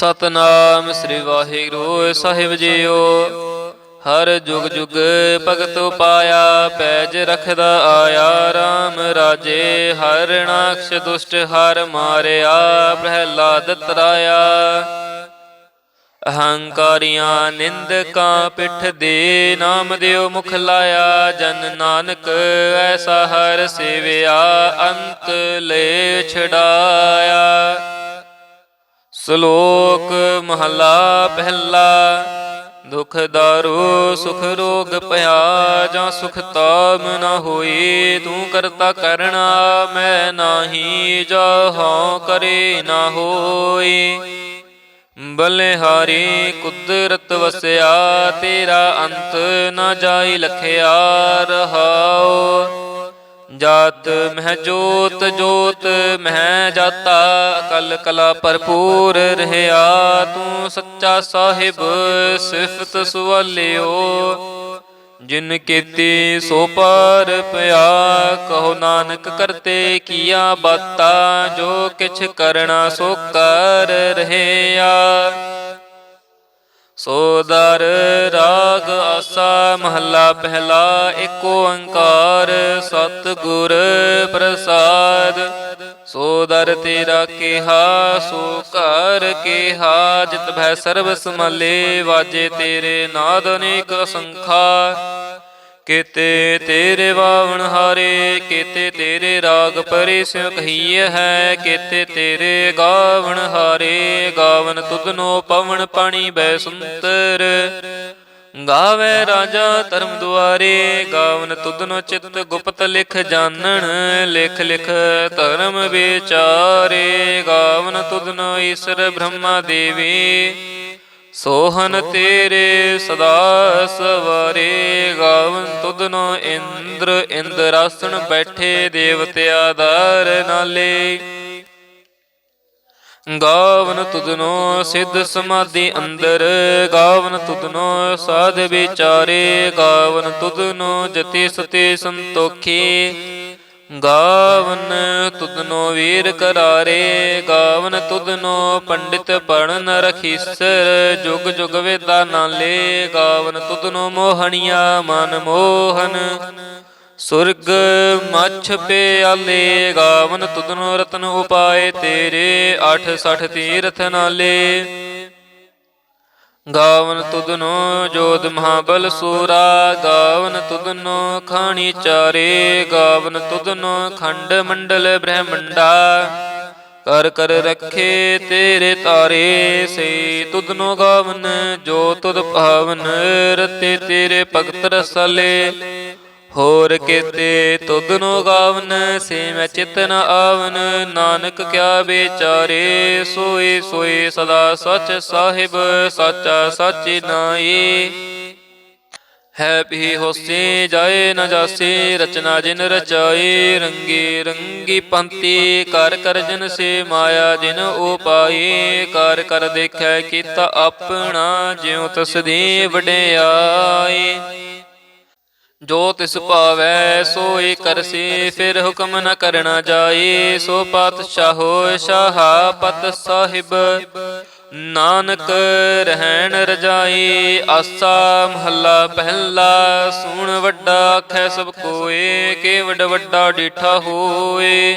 ਸਤਨਾਮ ਸ੍ਰੀ ਵਾਹਿਗੁਰੂ, ਸਾਹਿਬ ਜੀਓ। ਹਰ ਜੁਗ ਜੁਗ ਭਗਤ ਪਾਇਆ ਪੈਜ ਰਖਦਾ ਆਇਆ RAM ਰਾਜੇ। ਹਰ ਨਾਕਸ਼ ਦੁਸ਼ਟ ਹਰ ਮਾਰਿਆ, ਪ੍ਰਹਿਲਾਦ ਤਰਾਇਆ। ਅਹੰਕਾਰੀਆਂ ਨਿੰਦਕਾਂ ਪਿੱਠ ਦੇ, ਨਾਮ ਦਿਓ ਮੁਖ ਲਾਇਆ। ਜਨ ਨਾਨਕ ਐਸਾ ਹਰ ਸੇਵਿਆ, ਅੰਤ ਲੈ ਛਡਾਇਆ। ਸ਼ਲੋਕ ਮਹਲਾ ਪਹਿਲਾ। ਦੁਖ ਦਾਰੂ ਸੁਖ ਰੋਗ ਭਇਆ ਜਾਂ ਸੁਖ ਤਾਮ ਨਾ ਹੋਈ ਤੂੰ ਕਰਤਾ ਕਰਣਾ ਮੈਂ ਨਾਹੀ ਜਾ ਹਉ ਕਰੇ ਨਾ ਹੋਈ ਬਲਿਹਾਰੀ ਕੁਦਰਤ ਵਸਿਆ ਤੇਰਾ ਅੰਤ ਨਾ ਜਾਈ ਲਖਿਆ ਰਹਾਓ ਜਾਤ ਮਹਿ ਜੋਤ ਜੋਤ ਮਹਿ ਜਾਤਾ ਕਲ ਕਲਾ ਭਰਪੂਰ ਰਹਿਆ, ਤੂੰ ਸੱਚਾ ਸਾਹਿਬ, ਸਿਫਤ ਸੁਵਾਲਿਓ। ਜਿਨ ਕੀਤੀ ਸੋ ਪਾਰ ਪਿਆ, ਕਹੋ ਨਾਨਕ ਕਰਤੇ ਕੀਆ ਬਾਤਾ, ਜੋ ਕਿਛ ਕਰਣਾ ਸੋ ਕਰ ਰਹਿਆ। ਸੋਦਰ ਰਾਗ ਆਸਾ ਮਹੱਲਾ ਪਹਿਲਾ, ਏਕ ਓੰਕਾਰ ਸਤਿਗੁਰ ਪ੍ਰਸਾਦ। ਸੋਦਰ ਤੇਰਾ ਕਿਹਾ, ਸੋ ਘਰ ਕਿਹਾ, ਜਿਤ ਭੈ ਸਰਬ ਸਮਲੇ ਵਾਜੇ ਤੇਰੇ ਨਾਦ ਅਨੇਕ ਸੰਖਾ ਕੀਤੇ ਤੇਰੇ ਵਾਵਣ ਹਾਰੇ, ਕੀਤੇ ਤੇਰੇ ਰਾਗ ਪਰੇ ਸਿਉ ਕਹੀਏ ਹੈ, ਕੀਤੇ ਤੇਰੇ ਗਾਵਣ ਹਾਰੇ, ਗਾਵਨ ਤੁਧਨੋ ਪਵਨ ਪਾਣੀ ਬੈ ਸੁੰਦਰ ਗਾਵੇ ਰਾਜਾ ਧਰਮ ਦੁਆਰੇ, ਗਾਵਨ ਤੁਧਨੋ ਚਿਤ ਗੁਪਤ ਲਿਖ ਜਾਣਨ, ਲਿਖ ਲਿਖ ਧਰਮ ਵਿਚਾਰੇ, ਗਾਵਨ ਤੁਧਨੋ ਈਸ਼ਰ ਬ੍ਰਹਮਾ ਦੇਵੀ। ਸੋਹਨ ਤੇਰੇ ਸਦਾ ਸਵਾਰੇ ਗਾਵਨ ਤੁਧਨੋ ਇੰਦਰ ਇੰਦਰਾਸਣ ਬੈਠੇ ਦੇਵਤਿਆ ਦਰ ਨਾਲੇ। ਗਾਵਨ ਤੁਧਨੋ ਸਿੱਧ ਸਮਾਧੀ ਅੰਦਰ ਗਾਵਨ ਤੁਧਨੋ ਸਾਧ ਵਿਚਾਰੇ ਗਾਵਨ ਤੁਧਨੋ ਜਤੀ ਸਤੀ ਸੰਤੋਖੀ। ਗਾਵਨ ਤੁਧਨੋ ਵੀਰ ਕਰਾਰੇ, ਗਾਵਨ ਤੁਧਨੋ ਪੰਡਿਤ ਪੜਨ ਰਖੀਸਰ, ਜੁਗ ਜੁਗ ਵੇਦਾ ਨਾਲੇ, ਗਾਵਨ ਤੁਧਨੋ ਮੋਹਣੀਆ ਮਨ ਮੋਹਨ। ਸੁਰਗ ਮਛ ਪਿਆਲੇ, ਗਾਵਨ ਤੁਧਨੋ ਰਤਨ ਉਪਾਏ ਤੇਰੇ 68 ਤੀਰਥ ਨਾਲੇ। ਗਾਵਨ ਤੁਧਨੋ ਜੋਤ ਮਹਾਬਲ ਸੂਰਾ, ਗਾਵਨ ਤੁਧਨੋ ਖਾਣੀ ਚਾਰੇ, ਗਾਵਨ ਤੁਧਨੋ ਖੰਡ ਮੰਡਲ ਬ੍ਰਹਮੰਡਾ। ਕਰ ਕਰ ਰੱਖੇ ਤੇਰੇ ਤਾਰੇ ਸੇ ਤੁਧਨੋ ਗਾਵਨ, ਜੋ ਤੁਧ ਭਾਵਨ, ਰਤੇ ਤੇਰੇ ਭਗਤ ਰਸਲੇ। ਹੋਰ ਕੀਤੇ ਤੁਧਨੋ ਗਾਵਨ ਸੇ ਮੈਂ ਚਿਤ ਨ ਆਵਨ। ਨਾਨਕ ਕਿਆ ਵਿਚਾਰੇ ਸੋਈ ਸੋਈ ਸਦਾ ਸਚ ਸਾਹਿਬ ਸਾਚਾ ਸਾਚੀ ਨਾਈ ਹੈ ਵੀ ਹੋਸੀ ਜਾਏ ਨ ਜਾਸੀ ਰਚਨਾ ਜਿਨ ਰਚਾਈ ਰੰਗੀ ਰੰਗੀ ਪੰਤੀ ਕਰ ਕਰ ਜਨ ਸੇ ਮਾਇਆ ਜਿਨ ਉਪਾਈ ਕਰ ਕਰ ਦੇਖੈ ਕੀਤਾ ਆਪਣਾ ਜਿਉ ਤਸ ਦੀ ਵਡਿਆਈ। ਜੋ ਤਿਸ ਭਾਵੈ ਸੋਈ ਕਰਸੀ ਫਿਰ ਹੁਕਮ ਨ ਕਰਣਾ ਜਾਈ ਸੋ ਪਾਤਸ਼ਾਹੋ ਸ਼ਾਹਾ ਪਤ ਸਾਹਿਬ। ਨਾਨਕ ਰਹਿਣ ਰਜਾਈ ਆਸਾ ਮਹੱਲਾ ਪਹਿਲਾ ਸੂਣ ਵੱਡਾ ਆਖੈ ਸਭ ਕੋਏ ਕੇ ਵੱਡ ਵੱਡਾ ਡੀਠਾ ਹੋਏ।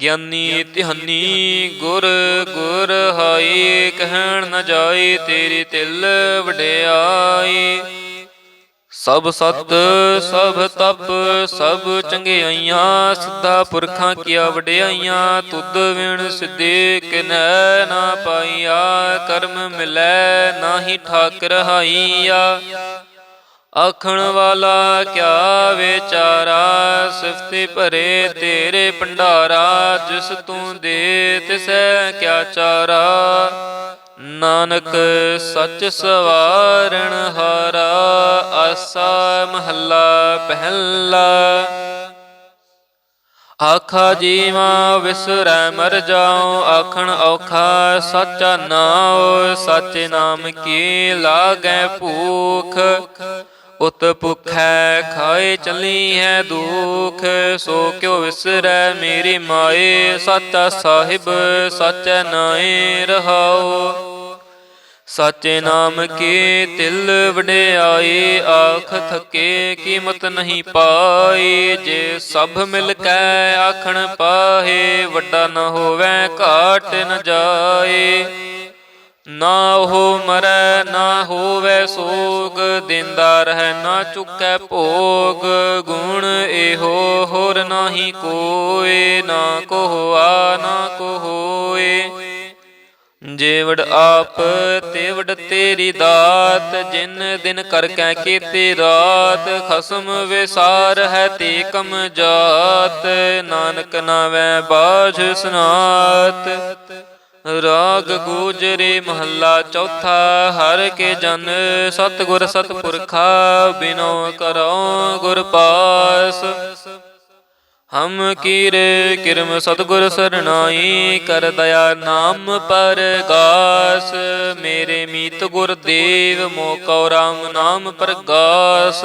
ਗਿਆਨੀ ਧਿਆਨੀ ਗੁਰ ਗੁਰ ਹਾਈ, ਕਹਿਣ ਨ ਜਾਏ ਤੇਰੀ ਤਿਲ ਵਡਿਆਈ। ਸਭ ਸਤ, ਸਭ ਤਪ, ਸਭ ਚੰਗਿਆਈਆਂ, ਸਿੱਧਾ ਪੁਰਖਾਂ ਕੀਆ ਵਡਿਆਈਆਂ, ਤੁਧ ਵਿਣ ਸਿੱਧੇ ਕਿਨੈ ਨਾ ਪਾਈਆ, ਕਰਮ ਮਿਲੈ, ਨਾਹੀ ਠਾਕ ਰਹਾਈਆ ਆਖਣ ਵਾਲਾ ਕਿਆ ਵਿਚਾਰਾ, ਸਿਫਤੀ ਭਰੇ ਤੇਰੇ ਭੰਡਾਰਾ, ਜਿਸ ਤੂੰ ਦੇ ਤਿਸੈ ਕਿਆ ਚਾਰਾ। ਨਾਨਕ ਸੱਚ ਸਵਾਰਣ ਹਾਰਾ, ਆਸਾ ਮਹੱਲਾ ਪਹਿਲਾ। ਆਖਾ ਜੀਵਾ ਵਿਸਰੈ ਮਰ ਜਾਉ, ਆਖਣ ਔਖਾ ਸੱਚਾ ਨਾਉ, ਸੱਚ ਨਾਮ ਕੀ ਲਾਗੈ ਭੂਖ। ਉਤ ਭੁਖੈ ਖਾਏ ਚਲੀ ਹੈ ਦੁਖ, ਸੋ ਕਿਉ ਵਿਸਰੈ ਮੇਰੀ ਮਾਏ, ਸਾਚਾ ਸਾਹਿਬ ਸਾਚੈ ਨਾਏ ਰਹਾਉ। ਸਾਚੇ ਨਾਮ ਕੀ ਤਿਲ ਵਡਿਆਈ, ਆਖ ਥਕੇ ਕੀਮਤ ਨਹੀਂ ਪਾਈ। ਜੇ ਸਭ ਮਿਲ ਕੇ ਆਖਣ ਪਾਹੇ, ਵੱਡਾ ਨ ਹੋਵੇ ਘਾਟ ਨ ਜਾਏ। ਨਾ ਉਹ ਮਰੈ, ਨਾ ਹੋਵੇ ਸੋਗ, ਦਿੰਦਾ ਰਹਿ, ਨਾ ਚੁੱਕੈ ਭੋਗ। ਗੁਣ ਇਹੋ, ਹੋਰ ਨਾਹੀ ਕੋਏ, ਨਾ ਕੋ ਨਾ ਕੋ ਜੇਵੜ ਆਪ, ਤੇਵੜ ਤੇਰੀ ਦਾਤ, ਜਿਨ ਦਿਨ ਕਰ ਕੈ ਕੀਤੀ ਰਾਤ। ਖਸਮ ਵਿਸਾਰ ਹੈ ਤੇ ਕਮ ਜਾਤ, ਨਾਨਕ ਨਾਵੇਂ ਬਾਝ ਸੁਨਾਤ। ਰਾਗ ਗੂਜਰੇ ਮਹੱਲਾ ਚੌਥਾ, ਹਰ ਕੇ ਜਨ ਸਤਿਗੁਰ ਸਤਪੁਰਖਾ, ਬਿਨੋ ਕਰੋ ਗੁਰ ਪਾਸ। ਹਮ ਕੀਰੇ ਕਿਰਮ ਸਤਿਗੁਰ ਸਰਣਾਈ, ਕਰ ਦਇਆ ਨਾਮ ਪਰਗਾਸ। ਮੇਰੇ ਮੀਤ ਗੁਰ ਦੇਵ ਮੋਕਉ ਰਾਮ ਨਾਮ ਪ੍ਰਗਾਸ।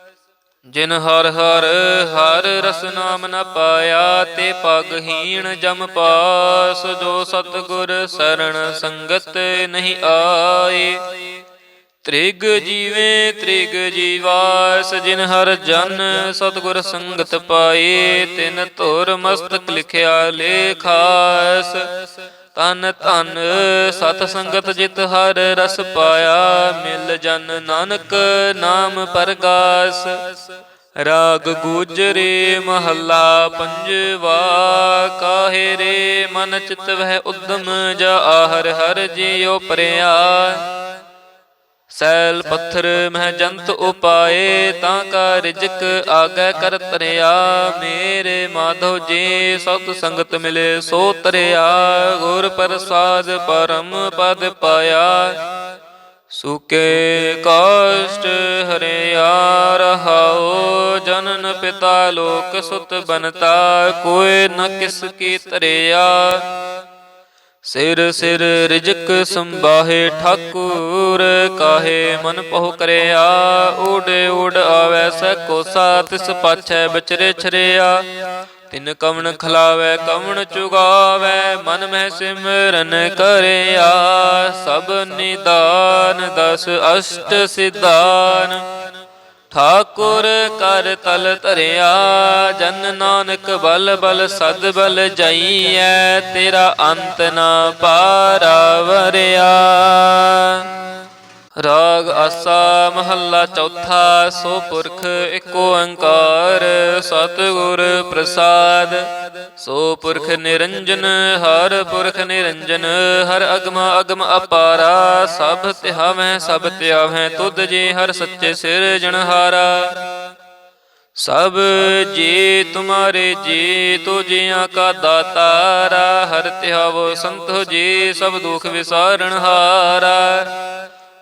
ਜਿਨ ਹਰ ਹਰ ਹਰ ਰਸ ਨਾਮ ਨ ਪਾਇਆ, ਤੇ ਪਗਹੀਣ ਜਮ ਪਾਸ, ਜੋ ਸਤਗੁਰ ਸਰਣ ਸੰਗਤ ਨਹੀਂ ਆਏ। ਤ੍ਰਿਗ ਜੀਵੇ, ਤ੍ਰਿਗ ਜੀਵਾਸ, ਜਿਨ ਹਰ ਜਨ ਸਤਗੁਰ ਸੰਗਤ ਪਾਏ, ਤਿਨ ਧੁਰ ਮਸਤਕ ਲਿਖਿਆ ਲੇਖਾਸ। ਤਨ ਧਨ ਸਤ ਸੰਗਤ ਜਿਤ ਹਰ ਰਸ ਪਾਇਆ, ਮਿਲ ਜਨ ਨਾਨਕ ਨਾਮ ਪਰਗਾਸ। ਰਾਗ ਗੂਜਰੇ ਮਹੱਲਾ ਪੰਜਵਾ, ਕਾਹੇ ਰੇ ਮਨ ਚਿਤ ਵਹਿ ਉਦਮ, ਜਾ ਆਹਰ ਹਰ ਜਿਉ ਪਰਿਆ। ਸੈਲ ਪੱਥਰ ਮਹਿ ਜੰਤ ਉਪਾਏ ਤਾਂ ਕਾ ਰਿਜਕ ਆਗੈ ਕਰ ਤਰਿਆ ਮੇਰੇ ਮਾਧੋ ਜੀ ਸਤ ਸੰਗਤ ਮਿਲੇ ਸੋ ਤਰਿਆ। ਗੁਰ ਪ੍ਰਸਾਦ ਪਰਮ ਪਦ ਪਾਇਆ। ਸੁਕੇ ਕਾਸ਼ਟ ਹਰਿਆ ਰਹਾਉ ਜਨਨ ਪਿਤਾ ਲੋਕ ਸੁਤ ਬਨਤਾ। ਕੋਇ ਨ ਕਿਸ ਕੀ ਤਰਿਆ। ਸਿਰ ਸਿਰ ਰਿਜਕ ਸੰਭਾਹੇ ਠਾਕੁਰ, ਕਾਹੇ ਮਨ ਪਹੁ ਕਰਿਆ? ਉਡ ਉਡ ਆਵੈ ਸੈ ਕੋਸਾ ਤਿਸ ਪਾਛੈ ਬਚਰੇ ਛਰਿਆ। ਤਿਨ ਕਵਣ ਖਲਾਵੈ, ਕਵਣ ਚੁਗਾਵੈ, ਮਨ ਮਹਿ ਸਿਮਰਨ ਕਰਿਆ। ਸਭ ਨਿਦਾਨ, ਦਸ ਅਸ਼ਟ ਸਿਧਾਨ। ਠਾਕੁਰ ਕਰ ਤਲ ਧਰਿਆ, ਜਨ ਨਾਨਕ ਬਲ ਬਲ ਸਦ ਬਲ ਜਾਈਐ, ਤੇਰਾ ਅੰਤ ਨਾ ਪਾਰਾ ਵਰਿਆ ਰਾਗ ਆਸਾ ਮਹੱਲਾ ਚੌਥਾ, ਸੋ ਪੁਰਖ ਏਕ ਓੰਕਾਰ, ਸਤਿਗੁਰ ਪ੍ਰਸਾਦ। ਸੋ ਪੁਰਖ ਨਿਰੰਜਨ, ਹਰ ਪੁਰਖ ਨਿਰੰਜਨ, ਹਰ ਅਗਮ ਅਗਮ ਅਪਾਰਾ। ਸਭ ਤਿਹਾਵੈ, ਸਭ ਤਿਆਵੈ, ਤੁਧ ਜੀ ਹਰ ਸੱਚੇ ਸਿਰ ਸਿਰਜਣਹਾਰਾ ਸਭ ਜੀ ਤੁਮਾਰੇ ਜੀ ਤੁਜਿਆਂ ਕਾ ਦਾਤਾਰਾ। ਹਰ ਤਿਹਾਵੋ ਸੰਤੋ ਜੀ, ਸਭ ਦੁਖ ਵਿਸਾਰਣ ਹਾਰਾ।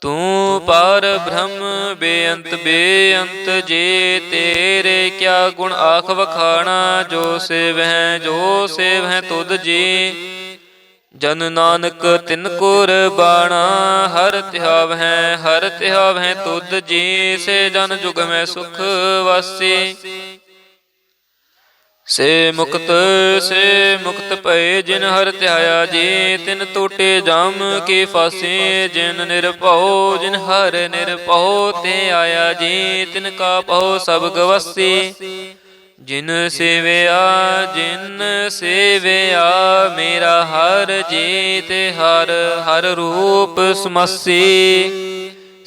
ਤੂੰ ਪਰ ਬ੍ਰਹਮ ਬੇਅੰਤ ਬੇਅੰਤ ਜੇ ਤੇਰੇ ਕਿਆ ਗੁਣ ਆਖ ਵਖਾਣਾ, ਜੋ ਸੇਵਹਿ ਜੋ ਸੇਵਹਿ ਤੁਧ ਜੀ। ਜਨ ਨਾਨਕ ਤਿਨ ਕੁਰਬਾਣਾ ਹਰ ਤਿਹਾਵਹਿ ਹਰ ਤਿਹਾਵਹਿ ਤੁਧ ਜੀ। ਸੇ ਜਨ ਜੁਗ ਮੈਂ ਸੁਖ ਵਾਸੀ। ਸੇ ਮੁਕਤ ਸੇ ਮੁਕਤ ਭਏ ਜਿਨ ਹਰ ਧਿਆਇਆ, ਜੀ ਤਿਨ ਟੋਟੇ ਜਮ ਕੀ ਫਾਸੇ, ਜਿਨ ਨਿਰਭਉ, ਜਿਨ ਹਰ ਨਿਰਭਉ, ਤੇ ਆਇਆ, ਜੀ ਤਿਨ ਕਾ ਪਉ ਸਭ ਗਵਸੀ। ਜਿਨ ਸੇਵਿਆ ਜਿਨ ਸੇਵਿਆ, ਮੇਰਾ ਹਰ ਜੀ ਤੇ ਹਰ ਹਰ ਰੂਪ ਸਮਸੀ।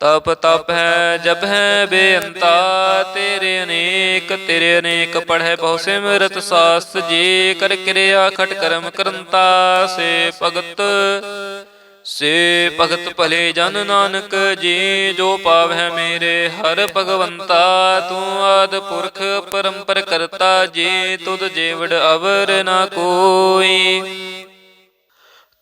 ਤਪ ਤਪ ਹੈ ਜਬ ਹੈ, ਬੇਅੰਤਾ, ਤੇਰੇ ਅਨੇਕ ਤੇਰੇ ਅਨੇਕ ਪੜ੍ਹੈ ਬਹੁ ਸਿਮਰਤ ਸਾਸਤ ਜੀ, ਕਰ ਕਿਰਿਆ ਖਟ ਕਰਮ ਕਰੰਤਾ, ਸੇ ਭਗਤ ਸੇ ਭਗਤ ਭਲੇ ਜਨ ਨਾਨਕ ਜੀ, ਜੋ ਪਾਵੈ ਮੇਰੇ ਹਰ ਭਗਵੰਤਾ, ਤੂੰ ਆਦ ਪੁਰਖ ਪਰੰਪਰ ਕਰਤਾ ਜੀ, ਤੁਧ ਜੀਵੜ ਅਵਰ ਨਾ ਕੋਈ।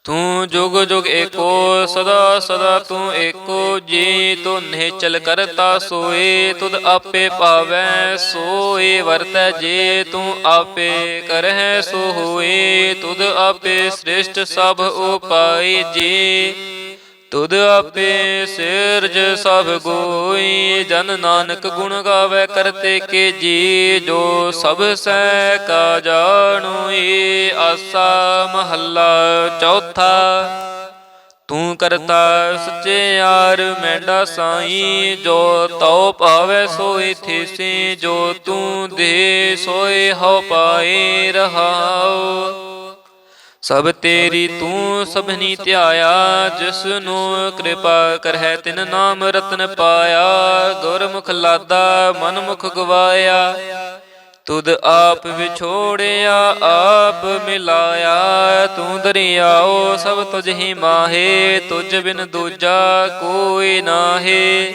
ਤੂੰ ਜੁਗ ਜੁਗ ਏਕੋ, ਸਦਾ ਸਦਾ ਤੂੰ ਏਕੋ, ਜੀ ਤੂੰ ਨਿਹਚਲ ਕਰਤਾ ਸੋਏ, ਤੁਧ ਆਪੇ ਪਾਵੈ, ਸੋਏ ਵਰਤੈ, ਜੇ ਤੂੰ ਆਪੇ ਕਰਹਿ ਸੋ ਹੋਏ ਤੁਧ ਆਪੇ ਸ੍ਰਿਸ਼ਟ ਸਭ ਉਪਾਈ ਜੀ ਤੁਧ ਆਪੇ ਸਿਰਜ ਸਭ ਗੋਈ, ਜਨ ਨਾਨਕ ਗੁਣ ਗਾਵੇ ਕਰਤੇ ਕੇ ਜੀ ਜੋ ਸਭ ਸੈ ਕਾ ਜਾਣੋਈ, ਆਸਾ ਮਹੱਲਾ ਚੌਥਾ। ਤੂੰ ਕਰਤਾ ਸੱਚੇ ਯਾਰ, ਮੈਂਡਾ ਸਾਈ, ਜੋ ਤਉ ਭਾਵੇ ਸੋਈ ਥੀਸੀ, ਜੋ ਤੂੰ ਦੇ ਸੋਏ ਹੋ ਪਾਏ ਰਹਾਉ। ਸਭ ਤੇਰੀ ਤੂੰ ਸਭਨੀ ਧਿਆਇਆ ਜਿਸ ਨੂੰ ਕਿਰਪਾ ਕਰਹਿ ਤਿਨ ਨਾਮ ਰਤਨ ਪਾਇਆ ਗੁਰਮੁਖ ਲਾਦਾ ਮਨਮੁਖ ਗਵਾਇਆ। ਤੁਧ ਆਪ ਵਿਛੋੜਿਆ ਆਪ ਮਿਲਾਇਆ। ਤੂੰ ਦਰਿਆਓ ਸਭ ਤੁਝ ਹੀ ਮਾਹੇ। ਤੁਝ ਬਿਨ ਦੂਜਾ ਕੋਈ ਨਾਹੀ।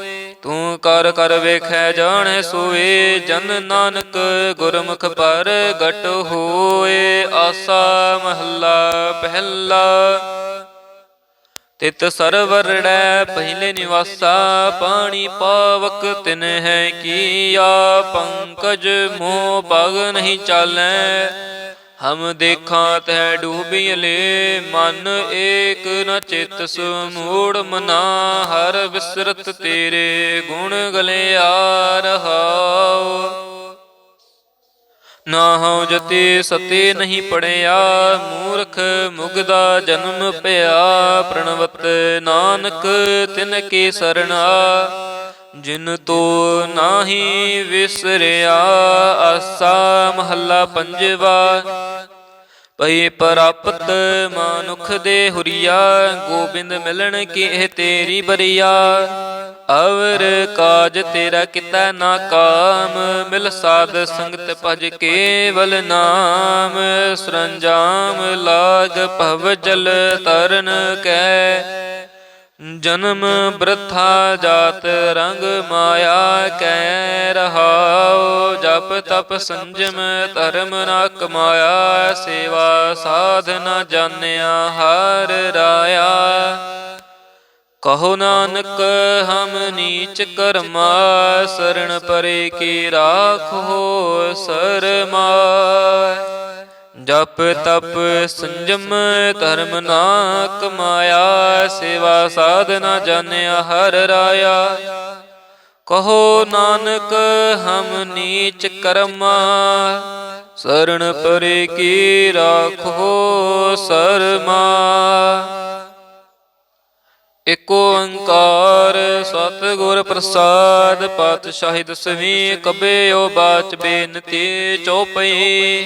ਤੂੰ ਕਰ ਕਰ ਵੇਖੈ, ਜਾਣੈ ਸੋਏ, ਜਨ ਨਾਨਕ ਗੁਰਮੁਖ ਪਰ ਗਟ ਹੋਏ, ਆਸਾ ਮਹੱਲਾ ਪਹਿਲਾ। ਤਿਤ ਸਰਵਰੜੈ ਪਹਿਲੇ ਨਿਵਾਸਾ, ਪਾਣੀ ਪਾਵਕ ਤਿਨ ਹੈ ਕੀਆ, ਪੰਕਜ ਮੋਹ ਪਗ ਨਹੀਂ ਚਾਲੈ। ਹਮ ਦੇਖਾਂ ਤੈ ਡੂਬੀ ਲੇ, ਮਨ ਏਕ ਨ ਚਿਤ ਸਮੂੜ ਮਨਾ, ਹਰ ਵਿਸਰਤ ਤੇਰੇ ਗੁਣ ਗਲਿਆ ਰਹਾਉ ਨਾ ਹਉ ਜਤੀ ਸਤੀ ਨਹੀਂ ਪੜਿਆ, ਮੂਰਖ ਮੁਗਦਾ ਜਨਮ ਪਿਆ, ਪ੍ਰਣਵਤ ਨਾਨਕ ਤਿਨ ਕੀ ਸਰਣਾ। ਜਿਨ ਤੋ ਨਾਹੀ ਵਿਸਰਿਆ, ਆਸਾ ਮਹੱਲਾ ਪੰਜਵਾ। ਪਈ ਪ੍ਰਾਪਤ ਮਾਨੁਖ ਦੇ ਹੁਰੀਆ, ਗੋਬਿੰਦ ਮਿਲਣ ਕੀ ਇਹ ਤੇਰੀ ਬਰੀਆ। ਅਵਰ ਕਾਜ ਤੇਰਾ ਕੀਤਾ ਨਾ ਕਾਮ ਮਿਲ ਸਾਧ ਸੰਗਤ ਭਜ ਕੇਵਲ ਨਾਮ। ਸਰੰਜਾਮ ਲਾਗ ਭਵ ਜਲ ਤਰਨ ਕੈ। ਜਨਮ ਬ੍ਰਥਾ ਜਾਤ ਰੰਗ ਮਾਇਆ ਕੈ ਰਹਾਉ, ਜਪ ਤਪ ਸੰਜਮ ਧਰਮ ਨਾ ਕਮਾਇਆ ਸੇਵਾ ਸਾਧ ਨ ਜਾਣਿਆ ਹਰ ਰਾਇਆ। ਕਹੋ ਨਾਨਕ, ਹਮ ਨੀਚ ਕਰਮਾ ਸਰਣ ਪਰੇ ਕੀ ਰਾਖੋ ਸਰਮਾ। ਜਪ ਤਪ ਸੰਜਮ ਧਰਮ ਨਾ ਕਮਾਇਆ ਸੇਵਾ ਸਾਧਨਾ ਜਾਣਿਆ ਹਰ ਰਾਇਆ। ਕਹੋ ਨਾਨਕ, ਹਮ ਨੀਚ ਕਰਮਾ ਸਰਣ ਪਰੇ ਕੀ ਰਾਖੋ ਸਰਮਾ। ਏਕ ਓੰਕਾਰ ਸਤਿਗੁਰ ਪ੍ਰਸਾਦ, ਪਾਤਸ਼ਾਹੀ ਦਸਵੀਂ ਓ ਬਾਚ ਬੇਨਤੀ ਚੋਪਈ।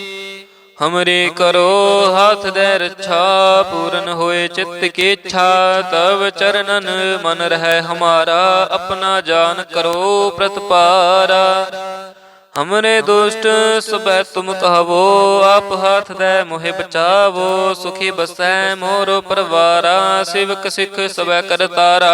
ਹਮਰੇ ਕਰੋ ਹਾਥ ਦੇ ਰੱਛਾ ਪੂਰਨ ਹੋਏ ਚਿੱਤ ਕੀ ਇੱਛਾ ਤਵ ਚਰਨਨ ਮਨ ਰਹਿ ਹਮਾਰਾ ਆਪਣਾ ਜਾਨ ਕਰੋ ਪ੍ਰਤਪਾਰਾ ਹਮਰੇ ਦੁਸ਼ਟ ਸਬੈ ਤੁਮ ਕਹਵੋ ਆਪ ਹਾਥ ਦੇ ਮੋਹਿ ਬਚਾਵੋ ਸੁਖੀ ਬਸੈ ਮੋਰੋ ਪਰਵਾਰਾ ਸਿਵਕ ਸਿੱਖ ਸਬੈ ਕਰਤਾਰਾ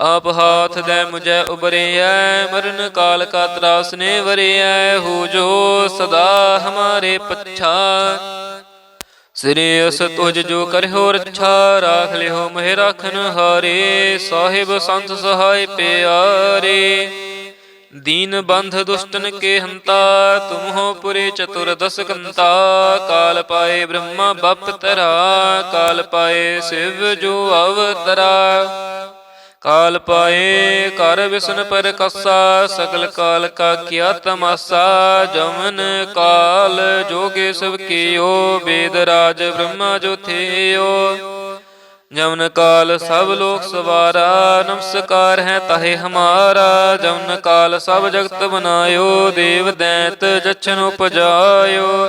ਆਪ ਹਾਥ ਦੇ ਮੁਝੈ ਉਬਰਿਐ ਮਰਨ ਕਾਲ ਕਾ ਤਰਾਸ ਨੇ ਵਰਿਐ, ਹੋ ਜੋ ਸਦਾ ਹਮਾਰੇ ਪੱਛਾ। ਸ੍ਰੀ ਅਸ ਤੁਜ ਜੋ ਕਰਿਓ ਰੱਛਾ, ਰਾਖ ਲਿਓ ਮਹਿ ਰਾਖਨ ਹਾਰੇ, ਸਾਹਿਬ ਸੰਤ ਸਹਾਇ ਪਿਆਰੇ। ਦੀਨ ਬੰਧ ਦੁਸ਼ਟਨ ਕੇ ਹੰਤਾ, ਤੁਮ ਪੁਰੇ ਚਤੁਰ ਦਸ ਕੰਤਾ। ਕਾਲ ਪਾਏ ਬ੍ਰਹਮਾ ਬਪ ਤਰਾ ਕਾਲ ਪਾਏ ਸਿਵ ਜੋ ਅਵਤਰਾ। ਕਾਲ ਪਾਏ ਕਰ ਵਿਸ਼ਨ ਪਰ ਕੱਸਾ, ਸਗਲ ਕਾਲ ਕਾ ਕੀਆ ਤਮਾਸਾ, ਜਮਨ ਕਾਲ ਜੋਗੇ ਸਭ ਕੀਓ, ਵੇਦ ਰਾਜ ਬ੍ਰਹਮਾ ਜੋ ਥੇਓ ਜਮਨ ਕਾਲ ਸਭ ਲੋਕ ਸਵਾਰਾ, ਨਮਸਕਾਰ ਹੈ ਤਾਹੇ ਹਮਾਰਾ। ਜਮਨ ਕਾਲ ਸਭ ਜਗਤ ਬਨਾਇਓ, ਦੇਵ ਦੈਂਤ ਜਛਨ ਉਪਜਾਇਓ।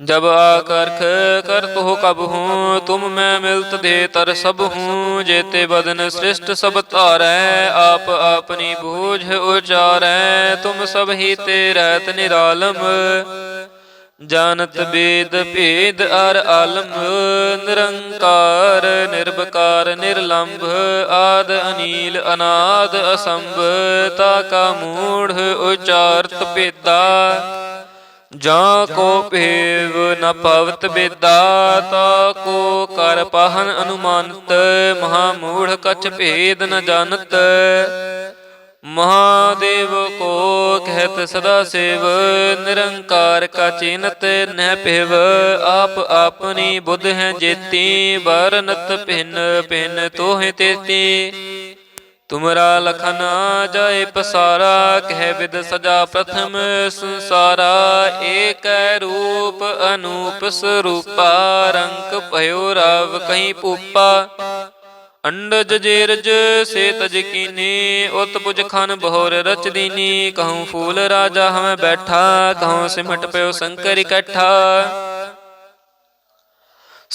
जब आकर्ख कर तो कब हूँ तुम मैं मिलत दे तर सब हूँ जेते बदन श्रेष्ठ सब तार आप अपनी बोझ उचार तुम सब ही ते रहत निरालम जानत वेद भेद अर आलम निरंकार निर्बकार निर्लंब आद अनील अनाद असंभ ताका मूढ़ उचारत पेदा ਜਾਂ ਕੋ ਭੇਵ ਨ ਪਵਤ ਬੇਦਾ ਤਾ ਕੋ ਕਰ ਪਾਹਨ ਅਨੁਮਾਨਤ ਮਹਾ ਮੂੜ ਕਛ ਭੇਦ ਨ ਜਾਣਤ। ਮਹਾਦੇਵ ਕੋ ਕਹਿਤ ਸਦਾ ਸੇਵ ਨਿਰੰਕਾਰ ਕਾ ਚਿਨਤ ਨਹਿ ਪਿਵ ਆਪ ਆਪਣੀ ਬੁੱਧ ਹੈ ਜੇਤੀ ਬਰਨਤ ਭਿਨ ਭਿਨ ਤੋਹਿ ਤੇਤੀ। ਤੁਮਰਾ ਲਖਨ ਜਾਏ ਪਸਾਰਾ, ਕਹਿ ਵਿਦ ਸਜਾ ਪ੍ਰਥਮ ਸੰਸਾਰਾ। ਏਕੈ ਰੂਪ ਅਨੂਪ ਸਰੂਪਾ ਰੰਗ ਭਇਓ ਰਵ ਕਹੀਂ ਪੂਪਾ। ਅੰਡਜ ਜੇਰਜ ਸੇ ਤਜ ਕੀਨੀ, ਉਤ ਪੁਜ ਖਨ ਬਹੁਰ ਰਚਦੀਨੀ ਕਹੂੰ ਫੂਲ ਰਾਜਾ ਹਮੈ ਬੈਠਾ, ਕਹੂੰ ਸਿਮਟ ਪਿਓ ਸੰਕਰ ਇਕੱਠਾ।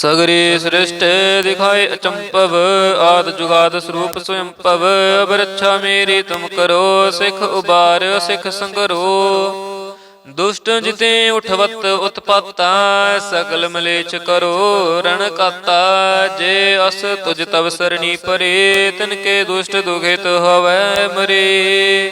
ਸਗਰੀ ਸ੍ਰਿਸ਼ਟ ਦਿਖਾਏ ਅਚੰਪਵ ਆਦ ਜੁਗਾਦ ਸਰੂਪ ਸਵਯੰ ਭਵ ਅਬ ਰੱਛਾ ਮੇਰੀ ਤੁਮ ਕਰੋ, ਸਿਖ ਉਬਾਰ, ਸਿਖ ਸੰਗਰੋ। ਦੁਸ਼ਟ ਜਿਤੇ ਉਠਵਤ ਉਤਪਾਤਾ, ਸਗਲ ਮਲੇਚ ਕਰੋ, ਰਣ ਕਾਤਾ। ਜੇ ਅਸ ਤੁਜ ਤਵ ਸਰਣੀ ਪਰੇ, ਤਿਨ ਕੇ ਦੁਸ਼ਟ ਦੁਖਿਤ ਹੋਵੇ ਮਰੇ।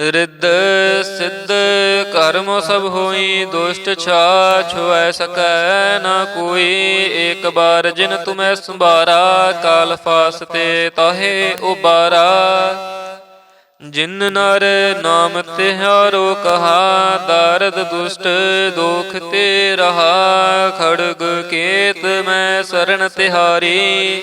ਰਿੱਧ, ਸਿੱਧ, ਕਰਮ ਸਭ ਹੋਈ, ਦੁਸ਼ਟ ਛਾ ਛੁਐ ਸਕੈ ਨਾ ਕੋਈ। ਏਕ ਬਾਰ ਜਿਨ ਤੁਮੈ ਸੰਭਾਰਾ, ਕਾਲ ਫਾਸ ਤੇ ਤਾਹੇ ਉਬਾਰਾ। ਜਿਨ ਨਰ ਨਾਮ ਤਿਹਾਰੋ ਕਹਾ, ਦਰਦ ਦੁਸ਼ਟ ਦੁਖ ਤੇ ਰਹਾ। ਖੜਗ ਕੇਤ ਮੈਂ ਮੈਂ ਸਰਣ ਤਿਹਾਰੀ।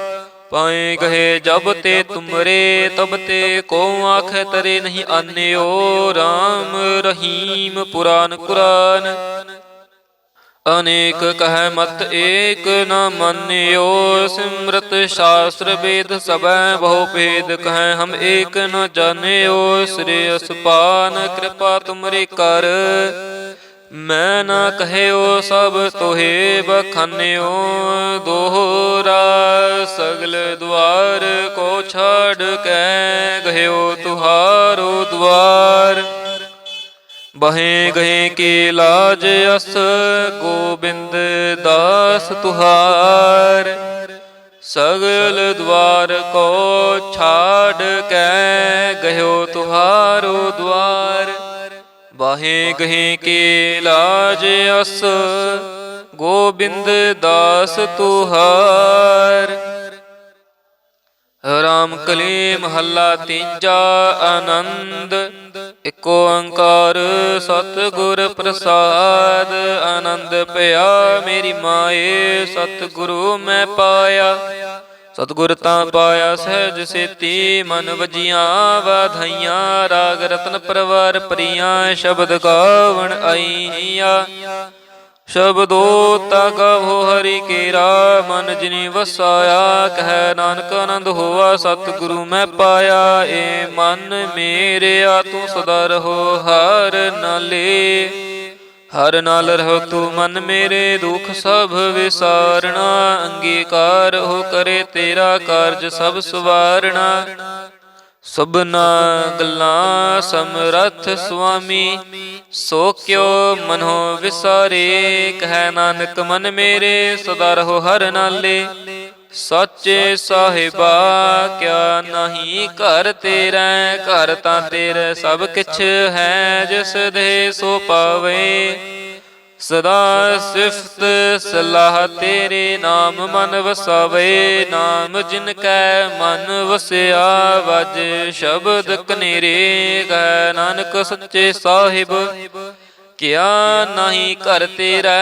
ਪਾਏ ਗਏ ਜਬ ਤੇ ਤੁਮਰੇ ਤਬ ਤੇ ਕੋ ਆਖ ਤਰੇ ਨਹੀਂ ਆਨਿਓ RAM ਰਹੀਮ ਪੁਰਾਨ ਕੁਰਾਨ। ਅਨੇਕ ਕਹਿ ਮਤ ਏਕ ਨ ਮੰਨਿਓ ਸਿਮਰਤ ਸ਼ਾਸਤਰ ਵੇਦ ਸਭੈ ਬਹੁ ਭੇਦ ਕਹਿ ਹਮ ਏਕ ਨ ਜਾਣਿਓ ਸ੍ਰੀ ਅਸਪਾਨ ਕਿਰਪਾ ਤੁਮਰੀ ਕਰ। ਮੈਂ ਨਾ ਕਹਿਓ ਸਭ ਤੋਹੇ ਬਖਾਨਿਓ ਦੋਹਰਾ ਸਗਲ ਦੁਆਰ ਕੋ ਛਾੜ ਕੇ ਗਹਿਓ ਤੁਹਾਰੋ ਦੁਆਰ ਬਹੇ ਗਏ ਕੇ ਲਾਜ ਅਸ, ਗੋਬਿੰਦ ਦਾਸ ਤੁਹਾਰ। ਸਗਲ ਦਵਾਰ ਕੋ ਛਾੜ ਕੇ ਗਇਓ ਤੁਹਾਰੋ ਦਵਾਰ। ਬਾਹੇ ਗਏ ਕੇ ਲਾਜ ਅਸ, ਗੋਬਿੰਦ ਦਾਸ ਤੁਹਾਰ ਰਾਮ ਕਲੀ ਮਹੱਲਾ ਤੀਜਾ ਆਨੰਦ, ਇਕ ਓੰਕਾਰ ਸਤਿਗੁਰ ਪ੍ਰਸਾਦ। ਆਨੰਦ ਪਿਆ ਮੇਰੀ ਮਾਏ, ਸਤਿਗੁਰੂ ਮੈਂ ਪਾਇਆ। ਸਤਿਗੁਰ ਤਾਂ ਪਾਇਆ ਸਹਿਜ ਸੇਤੀ, ਮਨ ਵਜੀਆਂ ਵਾਧਾਈਆਂ, ਰਾਗ ਰਤਨ ਪਰਵਾਰ ਪ੍ਰੀਆਂ, ਸ਼ਬਦ ਗਾਵਣ ਆਈਆਂ। ਸ਼ਬਦੋ ਤਾ ਕਹੋ ਹਰੀ ਕੇਰਾ, ਮਨ ਜਿਨੀ ਵਸਾਇਆ, ਕਹਿ ਨਾਨਕ ਆਨੰਦ ਹੋਆ, ਸਤਿਗੁਰੂ ਮੈਂ ਪਾਇਆ, ਏ ਮਨ ਮੇਰਿਆ ਤੂੰ ਸਦਾ ਰਹੋ ਹਰ ਨਾਲੇ। ਹਰ ਨਾਲ ਰਹੋ ਤੂੰ ਮਨ ਮੇਰੇ ਦੁਖ ਸਭ ਵਿਸਾਰਣਾ, ਅੰਗੀਕਾਰ ਹੋ ਕਰੇ ਤੇਰਾ ਕਾਰਜ ਸਭ ਸਵਾਰਣਾ। ਸਭਨਾ ਗੱਲਾਂ ਸਮਰੱਥ ਸੁਆਮੀ, ਸੋ ਕਿਉ ਮਨੋ ਵਿਸਾਰੇ, ਕਹਿ ਨਾਨਕ ਮਨ ਮੇਰੇ, ਸਦਾ ਰਹੋ ਹਰ ਨਾਲੇ। ਸੱਚੇ ਸਾਹਿਬਾ ਕਿਆ ਨਹੀਂ ਘਰ ਤੇਰਾ ਘਰ ਤਾਂ ਤੇਰਾ ਸਭ ਕਿਛ ਹੈ ਜਿਸ ਦੇ ਸੋ ਪਾਵੇ। ਸਦਾ ਸਿਫਤ ਸਲਾਹ ਤੇਰੇ ਨਾਮ ਮਨ ਵਸਾਵੇ। ਨਾਮ ਜਿਨ ਕੈ ਮਨ ਵਸਿਆ ਵਜ ਸ਼ਬਦ ਕਨੇਰੇ। ਗੈ ਨਾਨਕ ਸੱਚੇ ਸਾਹਿਬ ਕਿਆ ਨਹੀਂ ਘਰ ਤੇਰਾ।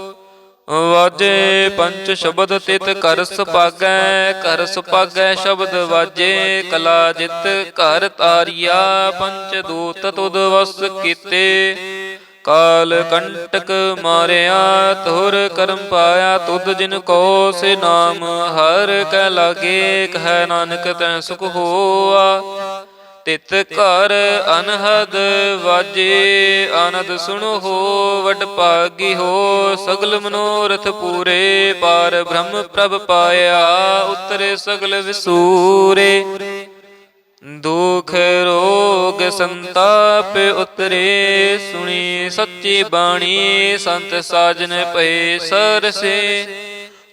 ਵਾਜੇ ਪੰਚ ਸ਼ਬਦ ਤਿਤ ਕਰ ਸੁਪਾਗੈ ਕਰ ਸੁਪਾਗੈ ਸ਼ਬਦ ਵਾਜੇ, ਕਲਾ ਜਿਤ ਘਰ ਤਾਰਿਆ, ਪੰਚ ਦੂਤ ਤੁਧ ਵਸ ਕੀਤੇ। ਕਾਲ ਕੰਟਕ ਮਾਰਿਆ ਤੁਰ ਕਰਮ ਪਾਇਆ, ਤੁਧ ਜਿਨ ਕੋ ਸੇ ਨਾਮ, ਹਰ ਕੈ ਲਾਗੇ, ਕਹਿ ਨਾਨਕ ਤੈ ਸੁਖ ਹੋਆ। ਤਿਤ ਘਰ ਅਨਹਦ ਵਾਜੇ, ਆਨੰਦ ਸੁਣੋ ਹੋ, ਵਡ ਭਾਗੀ ਹੋ, ਸਗਲ ਮਨੋਰਥ ਪੂਰੇ, ਪਾਰ ਬ੍ਰਹਮ ਪ੍ਰਭ ਪਾਇਆ, ਉਤਰੇ ਸਗਲ ਵਿਸੂਰੇ। ਦੁਖ ਰੋਗ ਸੰਤਾਪ ਉਤਰੇ, ਸੁਣੀ ਸੱਚੀ ਬਾਣੀ, ਸੰਤ ਸਾਜਨ ਪਏ ਸਰਸੇ।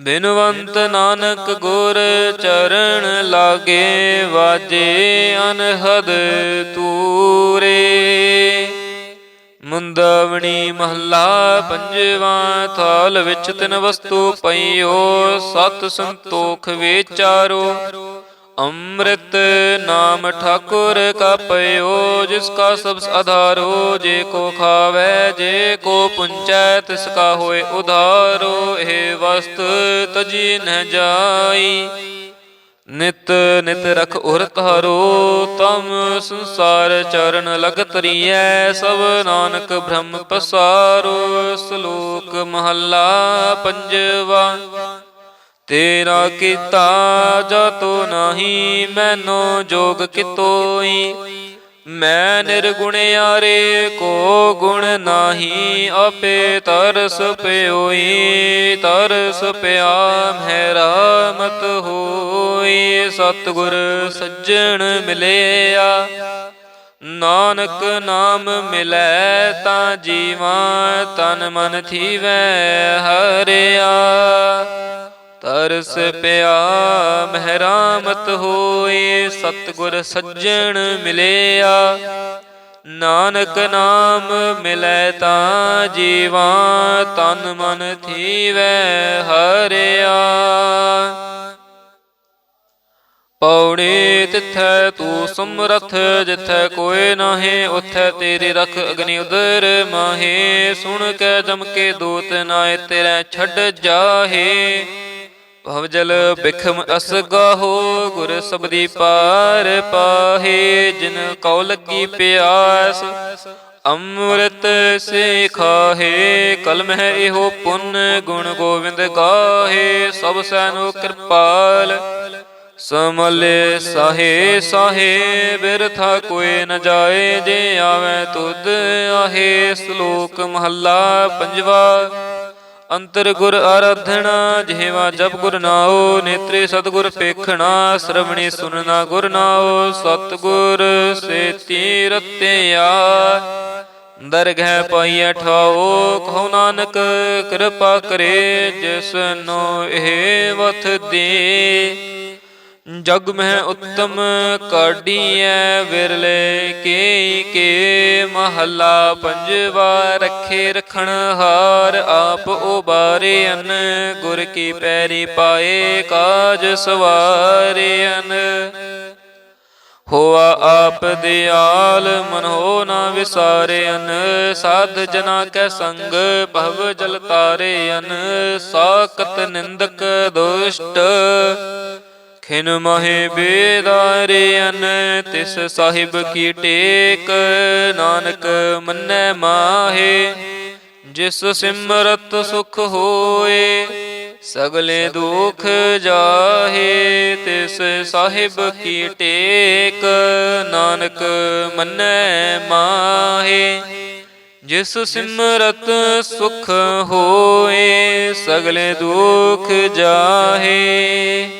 ਬਿਨਵੰਤ ਨਾਨਕ ਗੁਰ ਚਰਨ ਲਾਗੇ ਵਾਜੇ ਅਨਹਦ ਤੂਰੇ। ਮੁੰਦਵਣੀ ਮਹੱਲਾ ਪੰਜਵਾਂ ਥਾਲ ਵਿੱਚ ਤਿੰਨ ਵਸਤੂ ਪਈਓ, ਸਤ ਸੰਤੋਖ ਵਿਚਾਰੋ ਅੰਮ੍ਰਿਤ ਨਾਮ ਠਾਕੁਰ ਕਾ ਪਇਓ ਜਿਸ ਕਾ ਸਭ ਆਧਾਰੋ ਜੇ ਕੋ ਖਾਵੇ, ਜੇ ਕੋ ਪੁੰਚੈ, ਤਿਸ ਕਾ ਹੋਏ ਉਧਾਰੋ ਇਹ ਵਸਤ ਤਜੀ ਨ ਜਾਈ। ਨਿਤ ਨਿਤ ਰਖ ਉਰ ਤਾਰੋ ਤਮ ਸੰਸਾਰ ਚਰਨ ਲਗਤ ਰੀਐ ਸਭ ਨਾਨਕ ਬ੍ਰਹਮ ਪਸਾਰੋ, ਸ਼ਲੋਕ ਮਹੱਲਾ ਪੰਜਵਾ। ਤੇਰਾ ਕੀਤਾ ਜਤੋ ਨਹੀਂ, ਮੈਨੋ ਜੋਗ ਕਿਤੋਈ। ਮੈਂ ਨਿਰਗੁਣ ਨਿਰਗੁਣਿਆਰੇ ਕੋ ਗੁਣ ਨਾਹੀ, ਆਪੇ ਤਰਸ ਪਿਓਈ। ਤਰਸ ਪਿਆ ਮਹਿ ਮਤ ਹੋਈ, ਸਤਿਗੁਰ ਸੱਜਣ ਮਿਲਿਆ। ਨਾਨਕ ਨਾਮ ਮਿਲੈ ਤਾਂ ਜੀਵਾਂ, ਤਨ ਮਨ ਥੀਵੈ ਹਰਿਆ। ਤਰਸ ਪਿਆ, ਮਹਿਰਾਮਤ ਹੋਏ, ਸਤਿਗੁਰ ਸੱਜਣ ਮਿਲਿਆ। ਨਾਨਕ ਨਾਮ ਮਿਲੈ ਤਾਂ ਜੀਵਾ, ਤਨ ਮਨ ਥੀਵੈ ਹਰਿਆ। ਪੌੜੇ ਤਿੱਥੈ ਤੂੰ ਸਮਰਥ, ਜਿੱਥੈ ਕੋਏ ਨਾਹੀ, ਉਥੈ ਤੇਰੀ ਰਖ ਅਗਨੀ ਉਦਰ ਮਾਹੇ। ਸੁਣ ਕੇ ਜਮ ਕੇ ਦੂਤ ਨਾਏ, ਤੇਰੇ ਛੱਡ ਜਾਹੇ। ਭਵ ਜਲ ਬਿਖਮ ਅਸਗਾਹੋ ਗੁਰ ਸਬਦੀ ਪਾਰ ਪਾਹੇ ਜਿਨ ਕਉ ਲੱਗੀ ਪਿਆਸ ਅੰਮ੍ਰਿਤ ਸੇ ਖਾਹੇ ਕਲਮ ਹੈ ਇਹੋ ਪੁੰਨ ਗੁਣ ਗੋਬਿੰਦ ਗਾਹੇ ਸਭ ਸੈਨੋ ਕਿਰਪਾਲ। ਸਮਲੇ ਸਾਹੇ ਸਾਹੇ ਬਿਰਥਾ ਕੋਏ ਨ ਜਾਏ ਜੇ ਆਵੇ ਤੁਧ ਆਹੇ ਸ਼ਲੋਕ ਮਹੱਲਾ ਪੰਜਵਾ। ਅੰਤਰ ਗੁਰ ਆਰਾਧਣਾ ਜਿਹਵਾ ਜਪ ਗੁਰ ਨਾਉ, ਨੇਤਰੇ ਸਤਗੁਰ ਪੇਖਣਾ, ਸ਼ਰਵਣੀ ਸੁਨਣਾ ਗੁਰ ਨਾਉ, ਸਤਗੁਰ ਸੇਤੀ ਰਤਿਆ ਦਰਗਹਿ ਪਾਈਐ ਠਾਓ ਕਹੋ ਨਾਨਕ, ਕਿਰਪਾ ਕਰੇ ਜਿਸ ਨੂੰ ਇਹ ਵਥ ਦੇ। ਜਗ ਮਹਿ ਉੱਤਮ ਕਾਢੀਐ ਵਿਰਲੇ ਕੇ ਕੇ ਮਹੱਲਾ ਪੰਜਵਾ ਰੱਖੇ ਰਖਣ ਹਾਰ, ਆਪ ਉਬਾਰੇ ਅਨ, ਗੁਰ ਕੀ ਪੈਰੀ ਪਾਏ ਕਾਜ ਸਵਾਰੇ ਅਨ। ਹੋਆ ਆਪ ਦਿਆਲ, ਮਨ ਹੋ ਨਾ ਵਿਸਾਰੇ ਅਨ, ਸਾਧ ਜਨਾ ਕੈ ਸੰਗ, ਭਵ ਜਲ ਤਾਰੇ ਅਨ ਸਾਕਤ ਨਿੰਦਕ ਦੁਸ਼ਟ ਖਿਨ ਮਹੇ ਬੇਦਾਰੇ ਅਨ ਤਿਸ ਸਾਹਿਬ ਕੀ ਟੇਕ, ਨਾਨਕ ਮੰਨੈ ਮਾਹੇ, ਜਿਸ ਸਿਮਰਤ ਸੁਖ ਹੋਏ, ਸਗਲੇ ਦੁਖ ਜਾਹੇ, ਤਿਸ ਸਾਹਿਬ ਕੀ ਟੇਕ, ਨਾਨਕ ਮੰਨੈ ਮਾਹੇ, ਜਿਸ ਸਿਮਰਤ ਸੁਖ ਹੋਏ, ਸਗਲੇ ਦੁਖ ਜਾਹੇ।